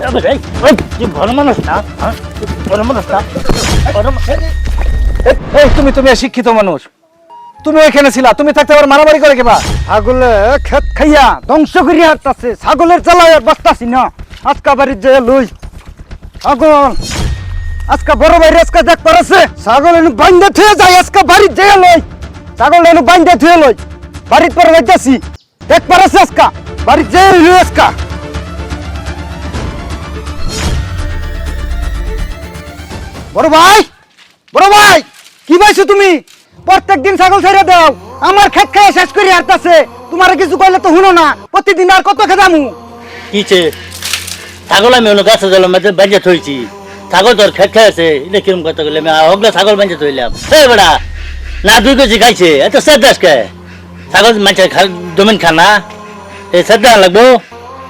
ভালো মানুষ না? হ্যাঁ? মানুষ না? তুমি তুমি শিক্ষিত মানুষ। তুমি এখানে ছিলা, তুমি থাকতে আবার মারামারি করে কেবা ছাগলে খেত খাইয়া ধ্বংস করিয়া হাঁটতাছে, ছাগলের আর বাঁচতাছি না। আজকা বাড়ির যে লই, ছাগল। আজকা বড় ভাই আজকা দেখ পারছে ছাগল এনু বাইন্দে থুয়ে যায়, আজকা বাড়ির যে লই, ছাগল এনু বাইন্দে থুয়ে লই। বাড়ির পরে যাইতাছি দেখ পারছে আজকা, বাড়ির যে লই আজকা। বড় ভাই বড় ভাই কি পাইছো তুমি? প্রত্যেক দিন ছাগল ছেড়ে দাও আমার খেত খাইয়া শেষ করে হারতাছে তোমার কিছু কইলে তো শুনো না প্রতিদিন আর কত খেদামু কিছে ছাগল আমি অন্য গাছে দিলাম মাঝে বাজে থইছি। ছাগল তোর খেট খাইছে এটা কিরম কথা বললাম হগলে ছাগল বাজে থইলাম। এই বেড়া না দুই কেজি খাইছে এত সেদাস কে ছাগল মাঝে জমিন খানা এই সেদা লাগবো?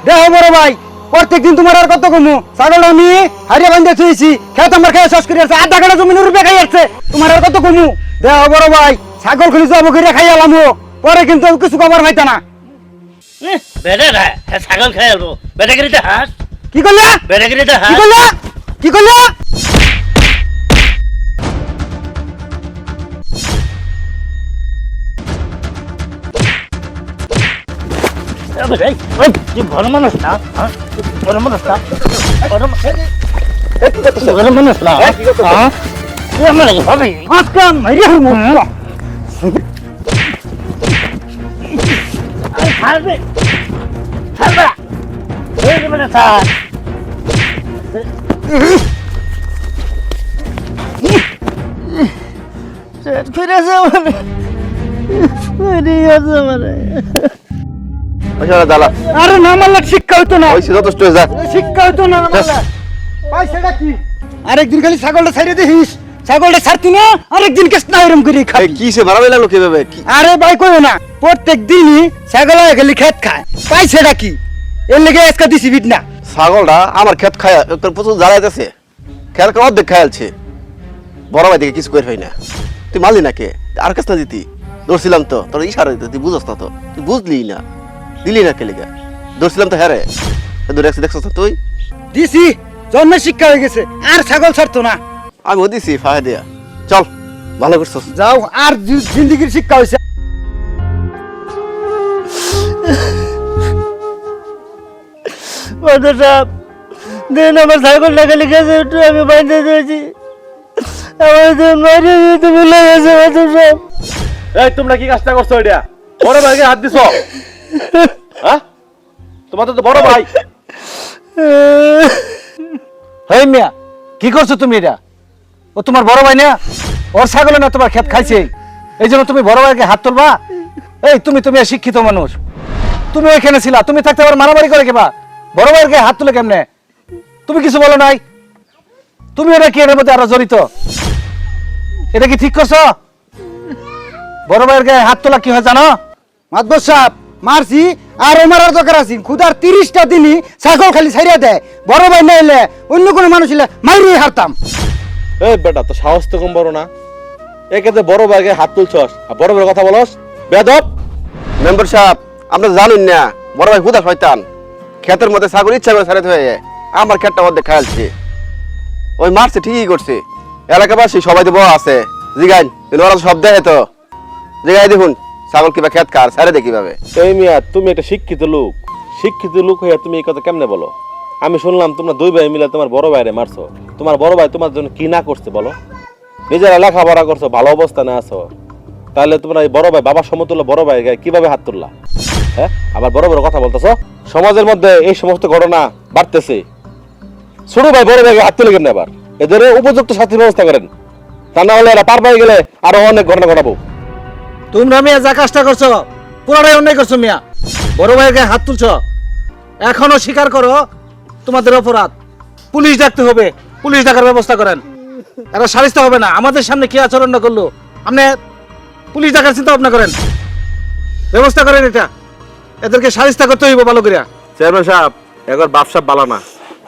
দেখো বড় ভাই প্রত্যেক দিন তোমার আর কত কমু ছাগল আমি হারিয়ে বান্ধে শুয়েছি খেত তোমার খেয়ে শেষ করে আছে আধা কাটা জমিন রূপে খাই আসছে তোমার আর কত কমু দেহ বড় ভাই ছাগল খুলি যাব করে খাই আলাম পরে কিন্তু কিছু কবার পাইতা না। বেড়ে ছাগল খাই আলবো বেটাগিরিতে হাস। কি করলে? বেটাগিরিতে কি হাস করলে? কি করলে? এই, এই, তুই ভালো মানুষ না হ্যাঁ? তুই ভালো মানুষ না ভালো হ্যাঁ? দালা আরে না মারলে শিক্ষা হইতো না। ওই যথেষ্ট হয়ে যা। শিক্ষা হইতো না মারলে। পয়সাটা কি? আরেকদিন খালি ছাগলটা ছাগলটা ছাড়তি না আরেকদিন কেস না এরম করে খাই কি সে মারামারি লাগল কীভাবে? কি? আরে ভাই কইও না। প্রত্যেক দিনই ছাগল খালি খেত খায়। কি? এর লেগে আজকে দিছি বিট না। ছাগলটা আমার ক্ষেত খায় তোর প্রচুর জ্বালাইতেছে খেয়াল করে অর্ধেক খায়ালছে বড় ভাই দেখে কিছু করে পাই না। তুই মারলি না কে? আর কাছ না দিতি। ধরছিলাম তো তোর ইশারা দিতে তুই বুঝস না তো। তুই বুঝলি না। দিলি না কে লেগে ধরছিলাম তো হ্যাঁ রে। দেখছস না তুই? দিছি জন্মে শিক্ষা হয়ে গেছে আর ছাগল ছাড়তো না। আমি দিছি ফাহে দিয়া। চল ভালো করছস। যাও আর জিন্দিগির শিক্ষা হয়েছে। মাদর সাহেব দিন আমার টাকা লিখেছে একটু আমি দিয়েছি। আমার তো মারি দিতে ভুলে গেছে মাদর সাহেব। এই তোমরা কি কাজটা করছ এটা? বড় ভাইকে হাত দিছো? হ্যাঁ? তোমাদের তো বড় ভাই। হেই মিয়া, কি করছ তুমি এটা? ও তোমার বড় ভাই না? ওর ছাগলে না তোমার ক্ষেত খাইছে? এই জন্য তুমি বড় ভাইকে হাত তুলবা? এই, তুমি তুমি শিক্ষিত মানুষ। তুমি ওইখানে ছিলা, তুমি থাকতে আবার মারামারি করে কেবা বড় গায়ে হাত তুলে কেমনে? তুমি কিছু বলো নাই? তুমি ওটা কি এর মধ্যে আরও জড়িত? এটা কি ঠিক করছ? বড় ভাইয়ের গায়ে হাত তোলা কি হয় জানো? মাদবর সাহেব মারছি আর ও মারার দরকার আছে। খুদার তিরিশটা দিনই ছাগল খালি ছাড়িয়ে দেয়। বড় ভাই না এলে অন্য কোনো মানুষ এলে মাইরিয়ে হারতাম। এই বেটা তো সাহস তো কম বড় না। একে বড় ভাইকে হাত তুলছস। আর বড় ভাইয়ের কথা বলস? বেদব! মেম্বার সাহেব আমরা জানেন না বড় ভাই খুদা শয়তান। ক্ষেতের মধ্যে ছাগল ইচ্ছা করে ছাড়াতে হয়ে আমার ক্ষেতটা মধ্যে খায়ালছে ওই মারছে ঠিকই করছে। এলাকাবাসী সবাই তো বড় আছে। জিগাইন ওরা তো সব দেখে তো। জিগাই দেখুন। ছাগল কিবা ক্ষেত খার ছাড়ে দেখি ভাবে এই মিয়া, তুমি একটা শিক্ষিত লোক। শিক্ষিত লোক হইয়া তুমি এই কথা কেমনে বলো? আমি শুনলাম তোমরা দুই ভাই মিলে তোমার বড় ভাইরে মারছো। তোমার বড় ভাই তোমার জন্য কি না করছে বলো? নিজেরা লেখাপড়া করছ, ভালো অবস্থানে আছো। তাহলে তোমরা এই বড় ভাই বাবার সমতুল্য বড় ভাই গায়ে কীভাবে হাত তুললা? হ্যাঁ? আবার বড় বড় কথা বলতেছো? সমাজের মধ্যে এই সমস্ত ঘটনা বাড়তেছে। ছোট ভাই বড় ভাইকে হাত তুলে কেন আবার? এদের উপযুক্ত শাস্তির ব্যবস্থা করেন। তা না হলে এরা পার পাই গেলে আরও অনেক ঘটনা ঘটাবো। তোমরা মিয়া যা কাজটা করছ, পুরোটাই অন্যায় করছ মিয়া। বড় ভাইয়ের গায়ে হাত তুলছো। এখনও স্বীকার করো, তোমাদের অপরাধ। পুলিশ ডাকতে হবে, পুলিশ ডাকার ব্যবস্থা করেন। এরা সারিস্তা হবে না, আমাদের সামনে কি আচরণ না করল? আপনি পুলিশ ডাকার চিন্তা ভাবনা করেন। ব্যবস্থা করেন এটা। এদেরকে সারিস্তা করতে হইব ভালো করিয়া। চেয়ারম্যান সাহেব, একবার বাপসাপ বালা না।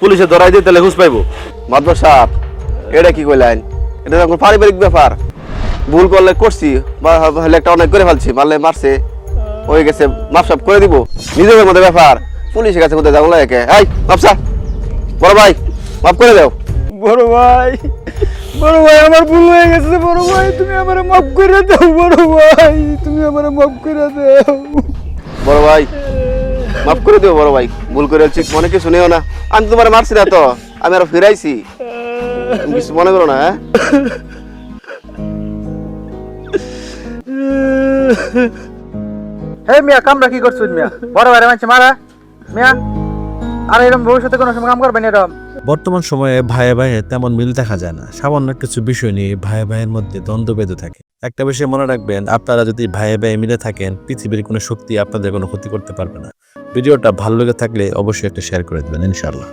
পুলিশে ধরাই দিয়ে তাহলে হুস পাইবো। মাদবর সাহেব এটা কি কইলেন? এটা তো পারিবারিক ব্যাপার। ভুল করলে করছি বা হলে একটা অনেক করে ফেলছি মারলে মারছে হয়ে গেছে মাপসাপ করে দিব। নিজেদের মধ্যে ব্যাপার। পুলিশের কাছে কোথায় যাব লাগে? এই মাপসা বড় ভাই মাফ করে দাও। বড় ভাই বড় ভাই আমার ভুল হয়ে গেছে বড় ভাই তুমি আমার মাফ করে দাও বড় ভাই তুমি আমার মাফ করে দাও। বড় ভাই মাফ করে দিও বড় ভাই। ভুল করে ঠিক মনে কিছু নেও না। আমি তোমার মারছি না তো আমি আরও ফিরাইছি। কিছু মনে করো না হ্যাঁ? হে মিয়া কামরা কি করছ মিয়া? বড় ভাইরে মানছে মারা। মিয়া, আর এরকম ভবিষ্যতে কোনো সময় কাম করবেন এরকম বর্তমান সময়ে ভাইয়ে ভাইয়ে তেমন মিল দেখা যায় না। সামান্য কিছু বিষয় নিয়ে ভাইয়ে ভাইয়ের মধ্যে দ্বন্দ্ব বেঁধে থাকে। একটা বিষয় মনে রাখবেন, আপনারা যদি ভাইয়ে ভাইয়ে মিলে থাকেন, পৃথিবীর কোনো শক্তি আপনাদের কোনো ক্ষতি করতে পারবে না। ভিডিওটা ভালো লেগে থাকলে অবশ্যই একটা শেয়ার করে দেবেন, ইনশাআল্লাহ।